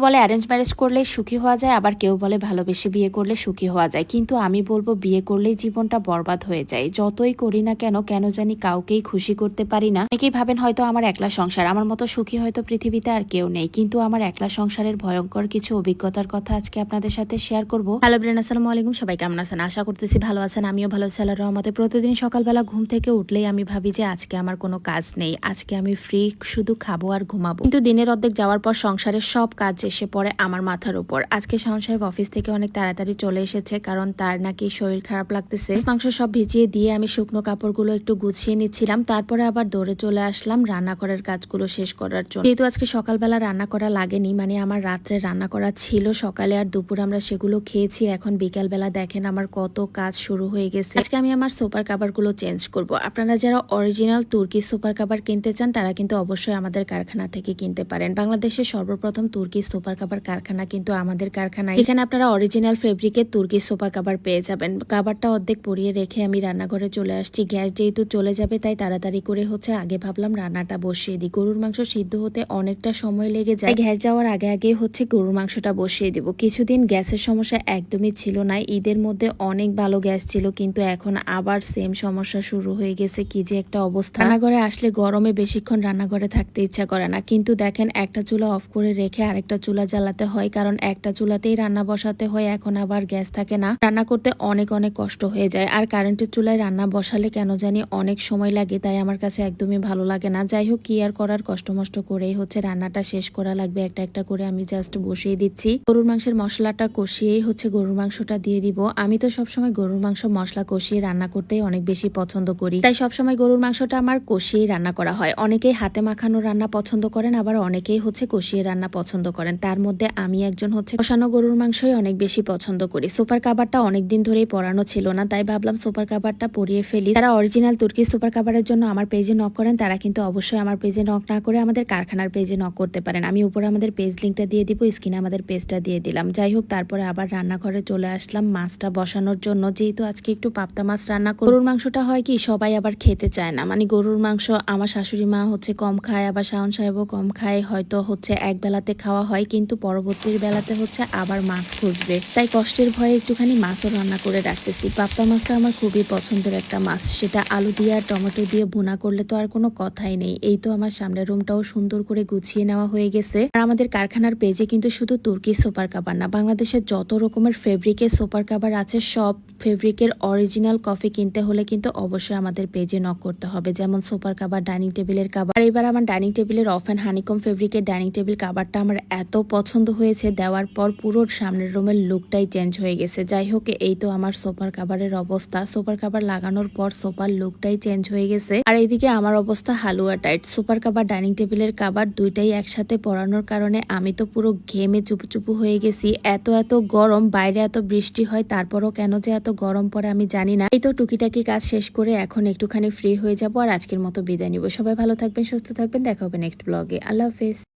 বলে arrange marriage করলে সুখী হওয়া যায়, আবার কেউ বলে ভালোবেসে বিয়ে করলে সুখী হওয়া যায়। কিন্তু আমি বলব, বিয়ে করলেই জীবনটা বরবাদ হয়ে যায়। যতই করি না কেন কেন জানি কাউকেই খুশি করতে পারি না। অনেকেই ভাবেন হয়তো আমার একলা সংসার, আমার মতো সুখী হয়তো পৃথিবীতে আর কেউ নেই। কিন্তু আমার একলা সংসারের ভয়ঙ্কর কিছু অভিজ্ঞতার কথা আজকে আপনাদের সাথে শেয়ার করব। হ্যালো ব্রেন আসসালামু আলাইকুম। সবাই কেমন আছেন? আশা করতেছি ভালো আছেন। আমিও ভালো আছি আল্লাহর রহমতে। প্রতিদিন সকালবেলা ঘুম থেকে উঠলেই আমি ভাবি যে আজকে আমার কোনো কাজ নেই। আজকে আমি ফ্রি শুধু খাব আর ঘুমাবো। কিন্তু দিনের অর্ধেক যাওয়ার পর সংসারের সব কাজ এসে পড়ে আমার মাথার উপর। আজকে শাহন সাহেব অফিস থেকে অনেক তাড়াতাড়ি চলে এসেছে কারণ তার নাকি শরীর খারাপ লাগতেছে। মাংস সব ভিজিয়ে দিয়ে আমি শুকনো কাপড়গুলো একটু গুছিয়ে নিচ্ছিলাম তারপরে আবার দৌড়ে চলে আসলাম রান্না করার কাজগুলো শেষ করার জন্য। যেহেতু আজকে সকালবেলা রান্না করা লাগেনি মানে আমার রাত্রে রান্না করা ছিল সকালে আর দুপুর আমরা সেগুলো খেয়েছি এখন বিকালবেলা দেখেন আমার কত কাজ শুরু হয়ে গেছে। আজকে আমি আমার সুপার কাভারগুলো চেঞ্জ করব। আপনারা যারা অরিজিনাল তুর্কি সুপার কাভার কিনতে চান তারা কিন্তু অবশ্যই আমাদের কারখানা থেকে কিনতে পারেন। বাংলাদেশের সর্বপ্রথম তুর্কি সুপার কাভার কারখানা কিন্তু আমাদের কারখানায়। এখানে আপনারা অরিজিনাল ফেব্রিকের তুর্কি সুপার কাভার পেয়ে যাবেন। কাভারটা অর্ধেক পরিয়ে রেখে আমি রান্নাঘরে চলে আসছি। গ্যাস যেহেতু চলে যাবে, তাই তাড়াতাড়ি করে হচ্ছে আগে ভাবলাম রান্নাটা বসিয়ে দিই। গরুর মাংস সিদ্ধ হতে অনেকটা সময় লেগে যায়। গ্যাস যাওয়ার আগে আগে হচ্ছে গরুর মাংসটা বসিয়ে দিব। কিছুদিন গ্যাসের সমস্যা একদমই ছিল না। ঈদের মধ্যে অনেক ভালো গ্যাস ছিল, কিন্তু এখন আবার সেম সমস্যা শুরু হয়ে গেছে। কি যে একটা অবস্থা। রান্নাঘরে আসলে গরমে বেশিক্ষণ রান্নাঘরে থাকতে ইচ্ছা করে না। কিন্তু দেখেন একটা চুলা অফ করে রেখে আরেকটা চুলা জ্বালাতে হয়, কারণ একটা চুলাতেই রান্না বসাতে হয়, এখন আবার গ্যাস থাকে না। রান্না করতে অনেক অনেক কষ্ট হয়ে যায়, আর কারেন্টের চুলায় রান্না বসালে কেন জানি অনেক সময় লাগে, তাই আমার কাছে একদমই ভালো লাগে না। যাই হোক, কি আর করার কষ্ট মষ্ট করেই হচ্ছে রান্নাটা শেষ করা লাগবে, একটা একটা করে আমি জাস্ট বসিয়ে দিচ্ছি। গরুর মাংসের মশলাটা কষিয়েই হচ্ছে গরুর মাংসটা দিয়ে দিব। আমি তো সবসময় গরুর মাংস মশলা কষিয়ে রান্না করতেই অনেক বেশি পছন্দ করি। তাই সবসময় গরুর মাংসটা আমার কষিয়েই রান্না করা হয়। অনেকেই হাতে মাখানো রান্না পছন্দ করেন, আবার অনেকেই হচ্ছে কষিয়ে রান্না পছন্দ করেন। তার মধ্যে আমি একজন হচ্ছে কষানো গরুর মাংসই অনেক বেশি পছন্দ করি। সুপার কাবারটা অনেকদিন ধরেই পরানো ছিল না, তাই ভাবলাম সুপার কাবারটা পরিয়ে ফেলি। তারা অরিজিনাল তুর্কি সুপার কাবারের জন্য আমার পেজে নক করেন, তারা কিন্তু অবশ্যই আমার পেজে নক না করে আমাদের কারখানার পেজে নক করতে পারেন। আমি উপরে আমাদের পেজ লিঙ্কটা দিয়ে দিব স্ক্রিনে আমাদের পেজটা দিয়ে দিলাম। যাই হোক, তারপরে আবার রান্নাঘরে চলে আসলাম মাছটা বসানোর জন্য। যেহেতু আজকে একটু পাপ্তা মাছ রান্না গরুর মাংসটা হয় কি, সবাই আবার খেতে চায় না। মানে গরুর মাংস আমার শাশুড়ি মা হচ্ছে কম খায়, আবার শাওন সাহেবও কম খায়। হয়তো হচ্ছে এক বেলাতে খাওয়া হয়। কিন্তু পরবর্তী বেলাতে হচ্ছে আবার মাছ খুঁজবে। তাই কষ্টের ভয়ে একটুখানি মাছও রান্না করে রাখতেছি। পাপ্তা মাছটা আমার খুবই পছন্দের একটা মাছ। সেটা আলু দিয়ে আর টমেটো দিয়ে ভুনা করলে তো আর কোনো কথাই নেই। এই তো আমার সামনের রুমটাও সুন্দর করে গুছিয়ে নেওয়া হয়ে গেছে। আর আমাদের কারখানার পেজে কিন্তু শুধু তুর্কি সুপার কাবার না, বাংলাদেশের যত রকমের ফেব্রিকের সুপার কাবার আছে, সব ফেব্রিকের অরিজিনাল কফি কিনতে হলে কিন্তু অবশ্যই আমাদের পেজে নক করতে হবে। যেমন সুপার কাবার, ডাইনিং টেবিলের কাবার। এবার আমার ডাইনিং টেবিলের অফ অ্যান্ড হানিকম ফেব্রিকের ডাইনিং টেবিল কাবারটা আমার এত পছন্দ হয়েছে দেওয়ার পর পুরো সামনের রুমের লুকটাই চেঞ্জ হয়ে গেছে। যাই হোক, এই তো আমার সোফার কাবারের অবস্থা। সোফার কাবার লাগানোর পর সোফার লুকটাই চেঞ্জ হয়ে গেছে। আর এইদিকে আমার অবস্থা হালুয়া টাইট সুপার কাবার ডাইনিং টেবিলের কাবার দুইটাই একসাথে পরানোর কারণে আমি তো পুরো ঘেমে চুপু চুপু হয়ে গেছি। এত এত গরম, বাইরে এত বৃষ্টি হয়, তারপরও কেন যে এত গরম পড়ে আমি জানি না। এই তো টুকিটাকি কাজ শেষ করে এখন একটুখানি ফ্রি হয়ে যাব আর আজকের মতো বিদায় নিব। সবাই ভালো থাকবেন, সুস্থ থাকবেন। দেখা হবে নেক্সট ব্লগে আল্লাহ হাফেজ।